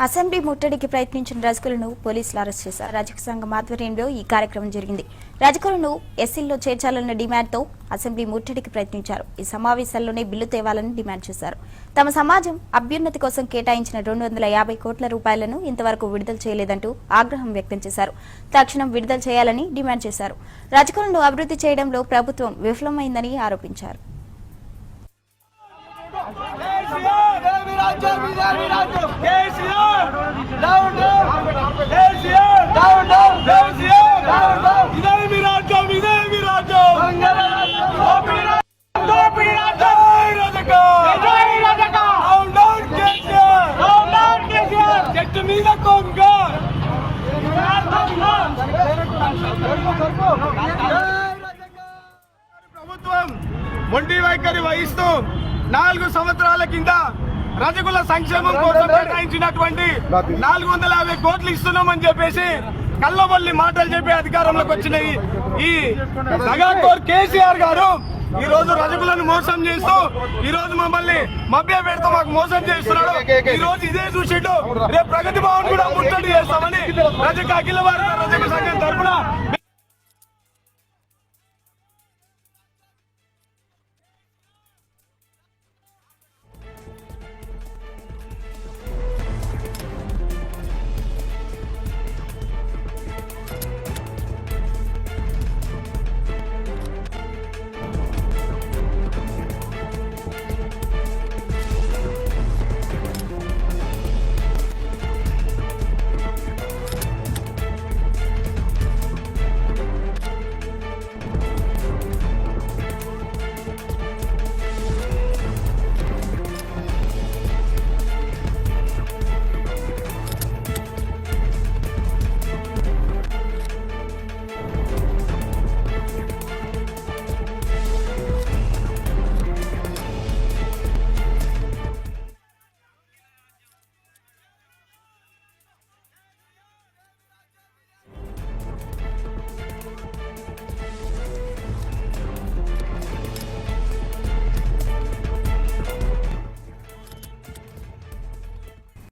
Assembly ముట్టడికి ప్రయత్నించిన రజకులను పోలీసులు అరెస్ట్ చేశారు. రజక సంఘం ఆధ్వర్యంలో ఈ కార్యక్రమం జరిగింది. రజకులను ఎస్సీల్లో చేర్చాలన్న డిమాండ్తో అసెంబ్లీ ముట్టడికి ప్రయత్నించారు. ఈ సమావేశాల్లోనే బిల్లు తేవాలని డిమాండ్ చేశారు. తమ సమాజం అభ్యున్నతి కోసం కేటాయించిన రెండు వందల యాభై కోట్ల రూపాయలను ఇంతవరకు విడుదల చేయలేదంటూ ఆగ్రహం వ్యక్తం చేశారు. తక్షణం విడుదల చేయాలని డిమాండ్ చేశారు. రజకులను అభివృద్ధి చేయడంలో ప్రభుత్వం విఫలమైందని ఆరోపించారు. ప్రభుత్వం మొండి వైఖరి వహిస్తూ నాలుగు సంవత్సరాల కింద రజకుల సంక్షేమం కోసం కేటాయించినటువంటి నాలుగు వందల యాభై కోట్లు ఇస్తున్నామని చెప్పేసి కళ్ళబొల్లి మాటలు చెప్పి అధికారంలోకి వచ్చిన ఈ- దగాకోర్ కేసీఆర్ గారు ఈ రోజు రజకులను మోసం చేస్తూ ఈ రోజు మమ్మల్ని మభ్య పెడుతూ మాకు మోసం చేస్తున్నాడు. ఈ రోజు ఇదే చూసిండు. రేపు ప్రగతి భవన్ కూడా ముట్టడి చేస్తామని రజక అఖిల భారత రజక సంఘం తరఫున